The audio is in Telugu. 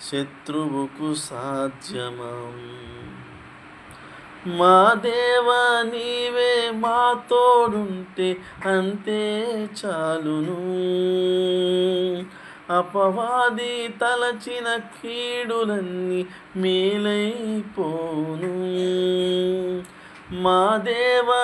శత్రువుకు సాధ్యమం. మా దేవా నీవే మా తోడుంటే అంతే చాలును. అపవాది తలచిన కీడులన్నీ మేలైపోను. మా దేవా